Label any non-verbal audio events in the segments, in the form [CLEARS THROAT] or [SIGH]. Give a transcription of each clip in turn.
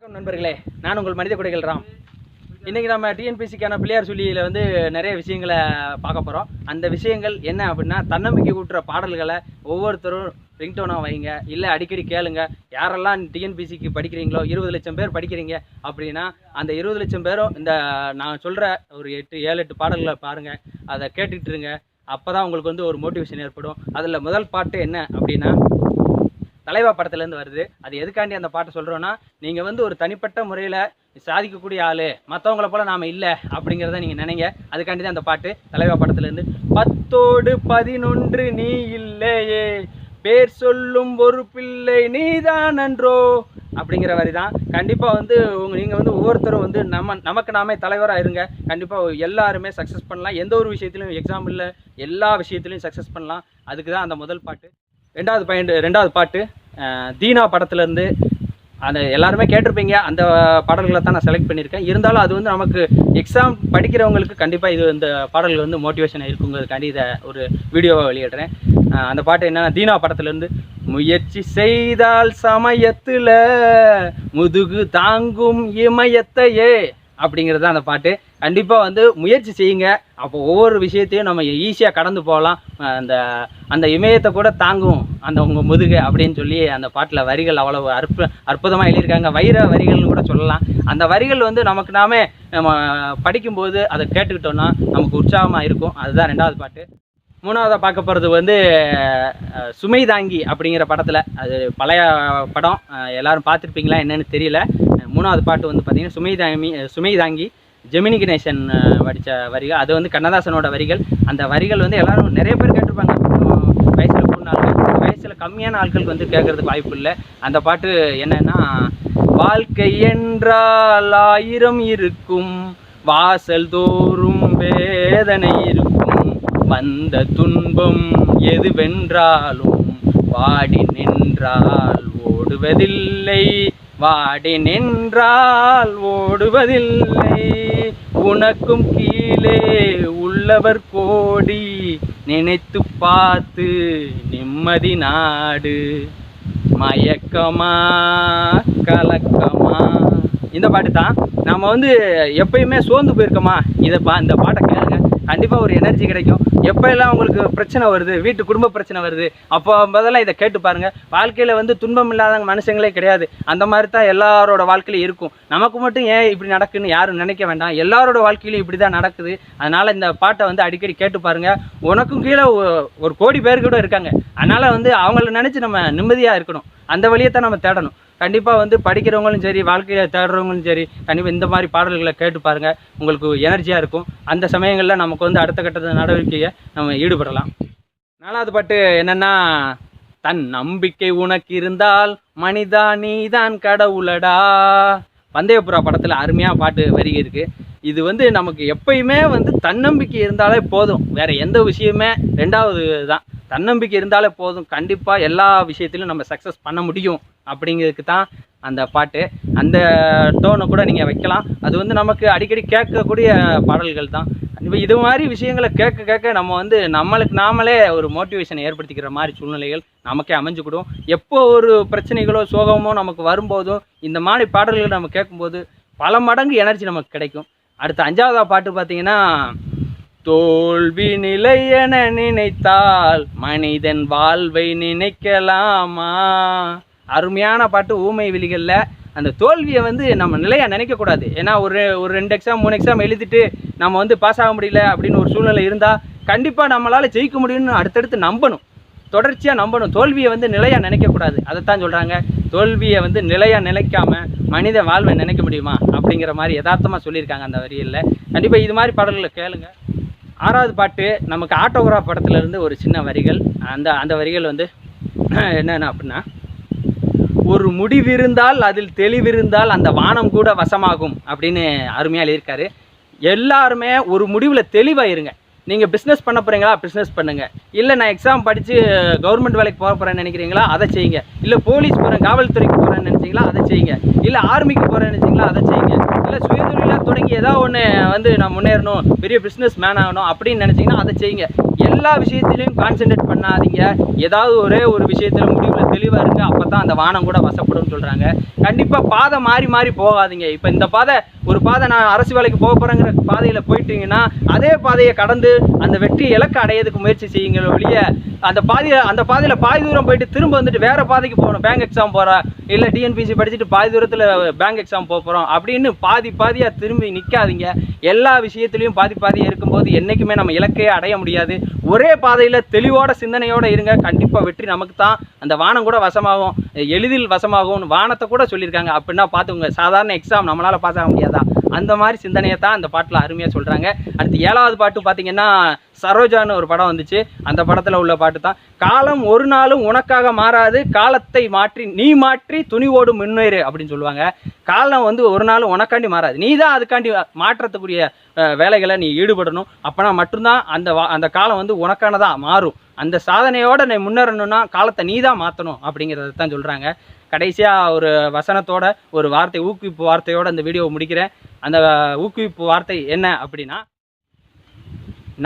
வணக்கம் நண்பர்களே. நான் உங்கள் மனித குடைகள் ராம். இன்றைக்கி நம்ம டிஎன்பிசிக்கான பிள்ளையார் சொல்லியில் வந்து நிறைய விஷயங்களை பார்க்க போகிறோம் அந்த விஷயங்கள் என்ன அப்படின்னா தன்னம்பிக்கை கூட்டுற பாடல்களை ஒவ்வொருத்தரும் ரிங்டோனாக வைங்க இல்லை அடிக்கடி கேளுங்க. யாரெல்லாம் டிஎன்பிசிக்கு படிக்கிறீங்களோ இருபது லட்சம் பேர் படிக்கிறீங்க அப்படின்னா அந்த இருபது லட்சம் பேரும் இந்த நான் சொல்கிற ஒரு எட்டு ஏழு எட்டு பாடல்களை பாருங்கள் அதை கேட்டுக்கிட்டுருங்க அப்போ தான் உங்களுக்கு வந்து ஒரு மோட்டிவேஷன் ஏற்படும். அதில் முதல் பாட்டு என்ன அப்படின்னா தலைவா படத்துலேருந்து வருது. அது எதுக்காண்டி அந்த பாட்டை சொல்கிறோன்னா நீங்கள் வந்து ஒரு தனிப்பட்ட முறையில் சாதிக்கக்கூடிய ஆள் மற்றவங்கள போல் நாம் இல்லை அப்படிங்கிறத நீங்கள் நினைங்க. அதுக்காண்டி தான் அந்த பாட்டு தலைவா படத்துலேருந்து பத்தோடு பதினொன்று நீ இல்லையே பேர் சொல்லும் ஒரு பிள்ளை நீதான் அன்றோ அப்படிங்கிற வரி தான். கண்டிப்பாக வந்து உங்க நீங்கள் வந்து ஒவ்வொருத்தரும் வந்து நம்ம நமக்கு நாமே தலைவராக இருங்க. கண்டிப்பாக எல்லாருமே சக்ஸஸ் பண்ணலாம். எந்த ஒரு விஷயத்துலையும் இல்லை எல்லா விஷயத்துலையும் சக்ஸஸ் பண்ணலாம். அதுக்கு தான் அந்த முதல் பாட்டு. ரெண்டாவது பாயிண்ட் ரெண்டாவது பாட்டு. தீனா படத்துலேருந்து அந்த எல்லாருமே கேட்டிருப்பீங்க அந்த பாடல்களை தான் நான் செலக்ட் பண்ணியிருக்கேன். இருந்தாலும் அது வந்து நமக்கு எக்ஸாம் படிக்கிறவங்களுக்கு கண்டிப்பாக இது இந்த பாடல்கள் வந்து மோட்டிவேஷன் இருக்குங்கிறதுக்காண்டி இதை ஒரு வீடியோவை வெளியிடுறேன். அந்த பாட்டு என்னன்னா தீனா படத்துலேருந்து முயற்சி செய்தால் சமயத்தில் முதுகு தாங்கும் இமயத்தையே அப்படிங்கிறது தான் அந்த பாட்டு. கண்டிப்பாக வந்து முயற்சி செய்யுங்க. அப்போ ஒவ்வொரு விஷயத்தையும் நம்ம ஈஸியாக கடந்து போகலாம். அந்த அந்த இமயத்தை கூட தாங்கும். அந்த உங்கள் முதுகு அப்படின்னு சொல்லி அந்த பாட்டில் வரிகள் அவ்வளவு அற்பு அற்புதமாக எழுதியிருக்காங்க. வைர வரிகள்னு கூட சொல்லலாம். அந்த வரிகள் வந்து நமக்கு நாமே நம்ம படிக்கும்போது அதை கேட்டுக்கிட்டோம்னா நமக்கு உற்சாகமாக இருக்கும். அதுதான் ரெண்டாவது பாட்டு. மூணாவதாக பார்க்க போகிறது வந்து சுமை தாங்கி அப்படிங்கிற படத்தில். அது பழைய படம். எல்லோரும் பார்த்துருப்பீங்களா என்னென்னு தெரியல. மூணாவது பாட்டு வந்து பார்த்திங்கன்னா சுமை தாங்கி சுமை தாங்கி ஜெமினி கணேசன் வடித்த வரிகள். அது வந்து கண்ணதாசனோட வரிகள். அந்த வரிகள் வந்து எல்லாரும் நிறைய பேர் கேட்டிருப்பாங்க. வயசில் கூடின ஆட்கள் வயசில் கம்மியான ஆட்களுக்கு வந்து கேட்குறதுக்கு வாய்ப்பு இல்லை. அந்த பாட்டு என்னன்னா வாழ்க்கை என்றால் ஆயிரம் இருக்கும். வாசல் தோறும் வேதனை இருக்கும். வந்த துன்பம் எதுவென்றாலும் வாடி நின்றால் ஓடுவதில்லை. வாடி நின்றால் ஓடுவதில்லை. உனக்கும் கீழே உள்ளவர் கோடி. நினைத்து பார்த்து நிம்மதி நாடு. மயக்கமா கலக்கமா. இந்த பாட்டு தான். நம்ம வந்து எப்பயுமே சோர்ந்து போயிருக்கோமா? இதை பா இந்த பாட்டை கேளுங்க. கண்டிப்பாக ஒரு எனர்ஜி கிடைக்கும். எப்போ எல்லாம் உங்களுக்கு பிரச்சனை வருது வீட்டு குடும்ப பிரச்சனை வருது அப்போ முதல்ல இதை கேட்டு பாருங்கள் வாழ்க்கையில் வந்து துன்பம் இல்லாத மனுஷங்களே கிடையாது. அந்த மாதிரி தான் எல்லாரோட வாழ்க்கையிலும் இருக்கும். நமக்கு மட்டும் ஏன் இப்படி நடக்குன்னு யாரும் நினைக்க வேண்டாம். எல்லாரோட வாழ்க்கையிலும் இப்படி தான் நடக்குது. அதனால் இந்த பாட்டை வந்து அடிக்கடி கேட்டு பாருங்கள் உனக்கும் கீழே ஒரு கோடி பேர் கூட இருக்காங்க. அதனால் வந்து அவங்கள நினச்சி நம்ம நிம்மதியாக இருக்கணும். அந்த வழியை தான் நம்ம தேடணும். கண்டிப்பாக வந்து படிக்கிறவங்களும் சரி வாழ்க்கையில் தேடுறவங்களும் சரி கண்டிப்பாக இந்த மாதிரி பாடல்களை கேட்டு பாருங்கள் உங்களுக்கு எனர்ஜியாக இருக்கும். அந்த சமயங்களில் நமக்கு வந்து அடுத்த கட்ட நடவடிக்கையை நம்ம ஈடுபடலாம். நாலாவது பாட்டு என்னென்னா தன் நம்பிக்கை உனக்கு இருந்தால் மனிதா நீதான் கடவுளடா. வந்தயபுரா படத்தில் அருமையாக பாட்டு வரி இருக்குது இது வந்து நமக்கு எப்பயுமே வந்து தன்னம்பிக்கை இருந்தாலே போதும். வேற எந்த விஷயமே ரெண்டாவது தான். தன்னம்பிக்கை இருந்தாலே போதும். கண்டிப்பாக எல்லா விஷயத்திலும் நம்ம சக்ஸஸ் பண்ண முடியும் அப்படிங்கிறதுக்கு தான் அந்த பாட்டு. அந்த டோனை கூட நீங்கள் வைக்கலாம். அது வந்து நமக்கு அடிக்கடி கேட்கக்கூடிய பாடல்கள் தான். இப்போ இது மாதிரி விஷயங்களை கேட்க கேட்க நம்ம வந்து நம்மளுக்கு நாமளே ஒரு மோட்டிவேஷனை ஏற்படுத்திக்கிற மாதிரி சூழ்நிலைகள் நமக்கே அமைஞ்சுக்கிடும். எப்போ ஒரு பிரச்சனைகளோ சோகமோ நமக்கு வரும்போதும் இந்த மாதிரி பாடல்களை நம்ம கேட்கும்போது பல மடங்கு எனர்ஜி நமக்கு கிடைக்கும். அடுத்த அஞ்சாவதா பாட்டு பார்த்தீங்கன்னா தோல்வி நிலை என நினைத்தால் மனிதன் வாழ்வை நினைக்கலாமா? அருமையான பாட்டு ஊமை விழிகளில். அந்த தோல்வியை வந்து நம்ம நிலையாக நினைக்கக்கூடாது. ஏன்னா ஒரு ஒரு ரெண்டு எக்ஸாம் மூணு எக்ஸாம் எழுதிட்டு நம்ம வந்து பாஸ் ஆக முடியல அப்படின்னு ஒரு சூழ்நிலை இருந்தால் கண்டிப்பாக நம்மளால் ஜெயிக்க முடியும்னு அடுத்தடுத்து நம்பணும். தொடர்ச்சியாக நம்பணும். தோல்வியை வந்து நிலையாக நினைக்கக்கூடாது. அதைத்தான் சொல்கிறாங்க தோல்வியை வந்து நிலையாக நினைக்காம மனித வாழ்வை நினைக்க முடியுமா? அப்படிங்கிற மாதிரி யதார்த்தமாக சொல்லியிருக்காங்க அந்த வரியில் கண்டிப்பாக இது மாதிரி பாடல்களை கேளுங்கள் ஆறாவது பாட்டு நமக்கு ஆட்டோகிராஃப் படத்துலேருந்து ஒரு சின்ன வரிகள். அந்த அந்த வரிகள் வந்து [CLEARS THROAT] என்னென்ன அப்படின்னா ஒரு முடிவிருந்தால் அதில் தெளிவிருந்தால் அந்த வானம் கூட வசமாகும் அப்படின்னு அருமையாக எழுதியிருக்காரு. எல்லாருமே ஒரு முடிவில் தெளிவாக இருங்க நீங்கள் பிஸ்னஸ் பண்ண போகிறீங்களா பிஸ்னஸ் பண்ணுங்கள் இல்லை நான் எக்ஸாம் படித்து கவர்மெண்ட் வேலைக்கு போக போகிறேன்னு நினைக்கிறீங்களா? அதை செய்யுங்க. இல்லை போலீஸ் போகிறேன் காவல்துறைக்கு போகிறேன்னு நினச்சிங்களா? அதை செய்யுங்க. இல்லை ஆர்மிக்கு போகிறேன்னு நினச்சிங்களா? அதை செய்யுங்க. இல்லை சுயதொழிலாக தொடங்கி ஏதாவது ஒன்று வந்து நான் முன்னேறணும் பெரிய பிஸ்னஸ் மேன் ஆகணும் அப்படின்னு நினச்சிங்கன்னா அதை செய்யுங்க. எல்லா விஷயத்திலையும் கான்சென்ட்ரேட் பண்ணாதீங்க. ஏதாவது ஒரே ஒரு விஷயத்தில் முடிவில் தெளிவாக இருங்க. அப்போ தான் அந்த வானம் கூட வசப்படும்னு சொல்கிறாங்க கண்டிப்பாக பாதை மாறி மாறி போகாதீங்க. இப்போ இந்த பாதை ஒரு பாதை நான் அரசு வேலைக்கு போக போகிறேங்கிற பாதையில் போயிட்டீங்கன்னா அதே பாதையை கடந்து அந்த வெற்றி இலக்கு அடையிறதுக்கு முயற்சி செய்யுங்க ஒழிய அந்த பாதையில் அந்த பாதையில் பாதி தூரம் போயிட்டு திரும்ப வந்துட்டு வேறு பாதைக்கு போகணும். பேங்க் எக்ஸாம் போகிறேன் இல்லை டிஎன்பிசி படிச்சுட்டு பாதி தூரத்தில் பேங்க் எக்ஸாம் போக போகிறோம் அப்படின்னு பாதி பாதியாக திரும்பி நிற்காதீங்க எல்லா விஷயத்துலையும் பாதி பாதியாக இருக்கும்போது என்றைக்குமே நம்ம இலக்கையே அடைய முடியாது. ஒரே பாதையில் தெளிவோட சிந்தனையோடு இருங்க. கண்டிப்பாக வெற்றி நமக்கு தான். அந்த வானம் கூட வசமாகும். எளிதில் வசமாகும் வானத்தை கூட சொல்லியிருக்காங்க. அப்படின்னா பார்த்துக்கோங்க சாதாரண எக்ஸாம் நம்மளால் பாஸ் ஆக முடியாதா? அந்த மாதிரி சிந்தனையை தான் அந்த பாட்டில் அருமையாக சொல்கிறாங்க அடுத்து ஏழாவது பாட்டு பார்த்தீங்கன்னா சரோஜான்னு ஒரு படம் வந்துச்சு. அந்த படத்தில் உள்ள பாட்டு தான். காலம் ஒரு நாளும் உனக்காக மாறாது காலத்தை மாற்றி நீ மாற்றி துணிவோடு முன்னேறு அப்படின்னு சொல்லுவாங்க. காலம் வந்து ஒரு நாளும் உனக்காண்டி மாறாது. நீ தான் அதுக்காண்டி மாற்றத்துக்குரிய வேலைகளை நீ ஈடுபடணும். அப்போனா மட்டும்தான் அந்த வா அந்த காலம் வந்து உனக்கானதாக மாறும். அந்த சாதனையோட நீ முன்னேறணும்னா காலத்தை நீ தான் மாற்றணும் அப்படிங்கிறத தான் சொல்கிறாங்க கடைசியாக ஒரு வசனத்தோட ஒரு வார்த்தை ஊக்குவிப்பு வார்த்தையோட அந்த வீடியோவை முடிக்கிறேன். அந்த ஊக்குவிப்பு வார்த்தை என்ன அப்படின்னா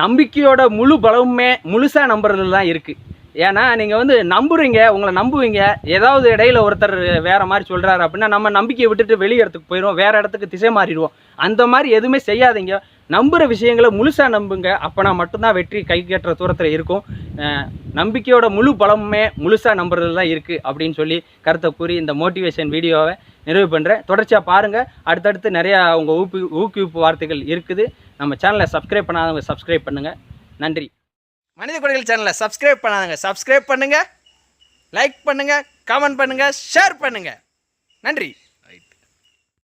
நம்பிக்கையோட முழு பலமுமே முழுசாக நம்புறதுல தான் இருக்குது ஏன்னா நீங்கள் வந்து நம்புறீங்க உங்களை நம்புவீங்க ஏதாவது இடையில ஒருத்தர் வேறு மாதிரி சொல்கிறாரு அப்படின்னா நம்ம நம்பிக்கையை விட்டுட்டு வெளி இடத்துக்கு போயிடுவோம் வேறு இடத்துக்கு திசை மாறிடுவோம். அந்த மாதிரி எதுவுமே செய்யாதீங்க. நம்புகிற விஷயங்களை முழுசாக நம்புங்க. அப்போனா மட்டும்தான் வெற்றி கை கேட்டுற தூரத்தில் இருக்கும். நம்பிக்கையோட முழு பலமுமே முழுசாக நம்புறதுல தான் இருக்குது அப்படின்னு சொல்லி கருத்தை கூறி இந்த மோட்டிவேஷன் வீடியோவை நிறைவு பண்ணுறேன் தொடர்ச்சியாக பாருங்கள் அடுத்தடுத்து நிறையா உங்கள் ஊக்கு ஊக்குவிப்பு வார்த்தைகள் இருக்குது. நம்ம சேனலை சப்ஸ்கிரைப் பண்ணாதவங்க சப்ஸ்கிரைப் பண்ணுங்கள் நன்றி. மனித குடைகள் சேனலை சப்ஸ்கிரைப் பண்ணாதவங்க சப்ஸ்கிரைப் பண்ணுங்கள் லைக் பண்ணுங்கள் கமெண்ட் பண்ணுங்கள் ஷேர் பண்ணுங்கள் நன்றி.